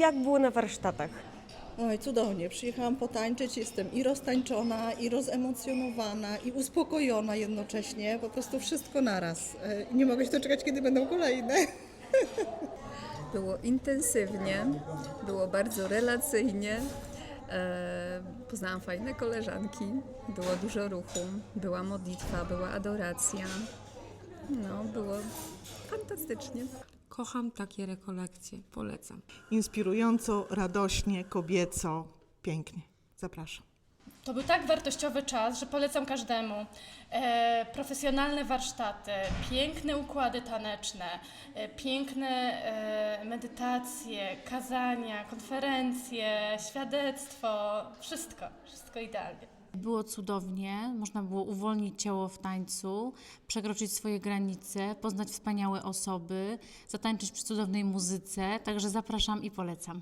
Jak było na warsztatach? Oj, cudownie. Przyjechałam potańczyć, jestem i roztańczona, i rozemocjonowana, i uspokojona jednocześnie. Po prostu wszystko naraz. E, Nie mogę się doczekać, kiedy będą kolejne. Było intensywnie, było bardzo relacyjnie. E, poznałam fajne koleżanki, było dużo ruchu, była modlitwa, była adoracja. No, było fantastycznie. Kocham takie rekolekcje, polecam. Inspirująco, radośnie, kobieco, pięknie. Zapraszam. To był tak wartościowy czas, że polecam każdemu. E, profesjonalne warsztaty, piękne układy taneczne, e, piękne e, medytacje, kazania, konferencje, świadectwo, wszystko, wszystko idealnie. Było cudownie, można było uwolnić ciało w tańcu, przekroczyć swoje granice, poznać wspaniałe osoby, zatańczyć przy cudownej muzyce, także zapraszam i polecam.